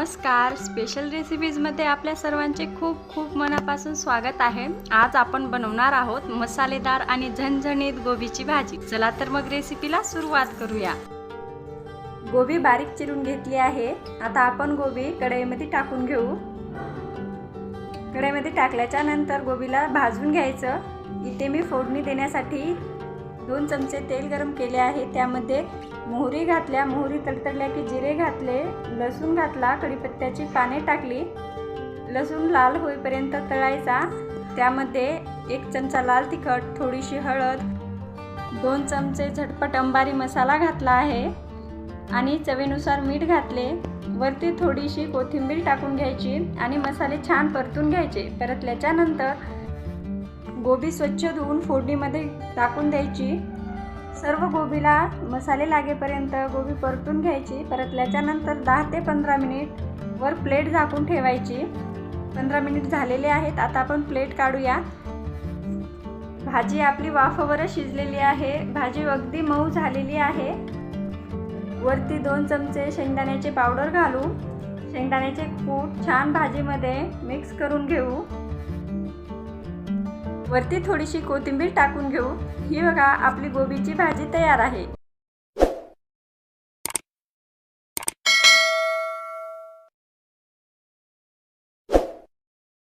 नमस्कार. स्पेशल रेसिपीजमध्ये आपल्या सर्वांचे खूप खूप मनापासून स्वागत आहे. आज आपण बनवणार आहोत मसालेदार आणि झणझणीत गोबीची भाजी. चला तर मग रेसिपीला सुरुवात करूया. गोबी बारीक चिरून घेतली आहे. आता आपण गोबी कढईमध्ये टाकून घेऊ. कढईमध्ये टाकल्याच्या नंतर गोबीला भाजून घ्यायचं. इथे मी फोडणी देण्यासाठी दोन चमचे तेल गरम केले आहे. त्यामध्ये मोहरी घातल्या. मोहरी तडतडल्या की जिरे घातले. लसूण घातला. कढीपत्त्याची पाने टाकली. लसूण लाल होईपर्यंत तळायचा. त्यामध्ये एक चमचा लाल तिखट थोडीशी हळद दोन चमचे झटपट अंबारी मसाला घातला आहे आणि चवीनुसार मीठ घातले. वरती थोडीशी कोथिंबीर टाकून घ्यायची आणि मसाले छान परतून घ्यायचे. परतल्याच्या नंतर गोबी स्वच्छ धुवून फोडणीमध्ये टाकून द्यायची. सर्व गोबीला मसाले लागेपर्यंत गोबी परतून घ्यायची. परतल्याच्या नंतर दहा ते पंधरा मिनिट वर प्लेट झाकून ठेवायची. पंधरा मिनिट झालेले आहेत. आता आपण प्लेट काढूया. भाजी आपली वाफवरच शिजलेली आहे. भाजी अगदी मऊ झालेली आहे. वरती दोन चमचे शेंगदाण्याचे पावडर घालू. शेंगदाण्याचे कूट छान भाजीमध्ये मिक्स करून घेऊ. वरती थोडीशी कोथिंबीर टाकून घेऊ. ही बघा आपली गोबीची भाजी तयार आहे.